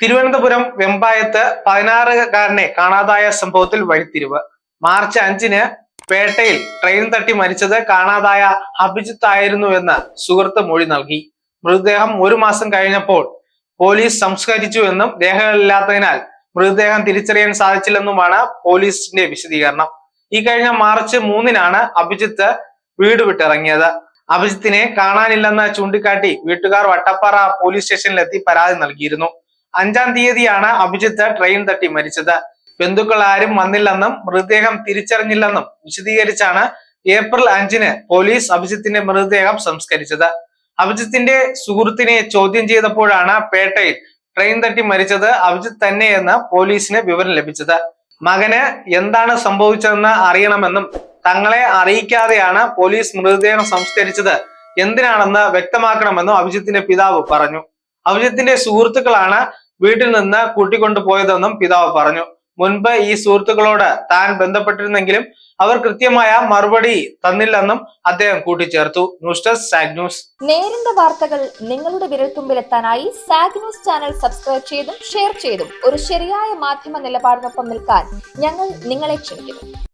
തിരുവനന്തപുരം വെമ്പായത്ത് പതിനാറുകാരനെ കാണാതായ സംഭവത്തിൽ വഴിത്തിരിവ്. മാർച്ച് അഞ്ചിന് പേട്ടയിൽ ട്രെയിൻ തട്ടി മരിച്ചത് കാണാതായ അഭിജിത്ത് ആയിരുന്നുവെന്ന് സുഹൃത്ത് മൊഴി നൽകി. മൃതദേഹം ഒരു മാസം കഴിഞ്ഞപ്പോൾ പോലീസ് സംസ്കരിച്ചുവെന്നും രേഖകളില്ലാത്തതിനാൽ മൃതദേഹം തിരിച്ചറിയാൻ സാധിച്ചില്ലെന്നുമാണ് പോലീസിന്റെ വിശദീകരണം. ഈ കഴിഞ്ഞ മാർച്ച് മൂന്നിനാണ് അഭിജിത്ത് വീട് വിട്ടിറങ്ങിയത്. അഭിജിത്തിനെ കാണാനില്ലെന്ന് ചൂണ്ടിക്കാട്ടി വീട്ടുകാർ വട്ടപ്പാറ പോലീസ് സ്റ്റേഷനിലെത്തി പരാതി നൽകിയിരുന്നു. അഞ്ചാം തീയതിയാണ് അഭിജിത്ത് ട്രെയിൻ തട്ടി മരിച്ചത്. ബന്ധുക്കൾ ആരും വന്നില്ലെന്നും മൃതദേഹം തിരിച്ചറിഞ്ഞില്ലെന്നും വിശദീകരിച്ചാണ് ഏപ്രിൽ അഞ്ചിന് പോലീസ് അഭിജിത്തിന്റെ മൃതദേഹം സംസ്കരിച്ചത്. അഭിജിത്തിന്റെ സുഹൃത്തിനെ ചോദ്യം ചെയ്തപ്പോഴാണ് പേട്ടയിൽ ട്രെയിൻ തട്ടി മരിച്ചത് അഭിജിത്ത് തന്നെയെന്ന് പോലീസിന് വിവരം ലഭിച്ചത്. മകന് എന്താണ് സംഭവിച്ചതെന്ന് അറിയണമെന്നും തങ്ങളെ അറിയിക്കാതെയാണ് പോലീസ് മൃതദേഹം സംസ്കരിച്ചത് എന്തിനാണെന്ന് വ്യക്തമാക്കണമെന്നും അഭിജിത്തിന്റെ പിതാവ് പറഞ്ഞു. അഭിജിത്തിന്റെ സുഹൃത്തുക്കളാണ് വീട്ടിൽ നിന്ന് കൂട്ടിക്കൊണ്ടു പോയതെന്നും പിതാവ് പറഞ്ഞു. മുൻപ് ഈ സുഹൃത്തുക്കളോട് താൻ ബന്ധപ്പെട്ടിരുന്നെങ്കിലും അവർ കൃത്യമായ മറുപടി തന്നില്ലെന്നും അദ്ദേഹം കൂട്ടിച്ചേർത്തു. ന്യൂസ് ഡെസ്ക് സാഗ് ന്യൂസ്. നേരിന്റെ വാർത്തകൾ നിങ്ങളുടെ വിരൽത്തുമ്പിലെത്താനായി സാഗ് ന്യൂസ് ചാനൽ സബ്സ്ക്രൈബ് ചെയ്തും ഷെയർ ചെയ്തും ഒരു ശരിയായ മാധ്യമ നിലപാടിനൊപ്പം നിൽക്കാൻ ഞങ്ങൾ നിങ്ങളെ ക്ഷണിക്കുന്നു.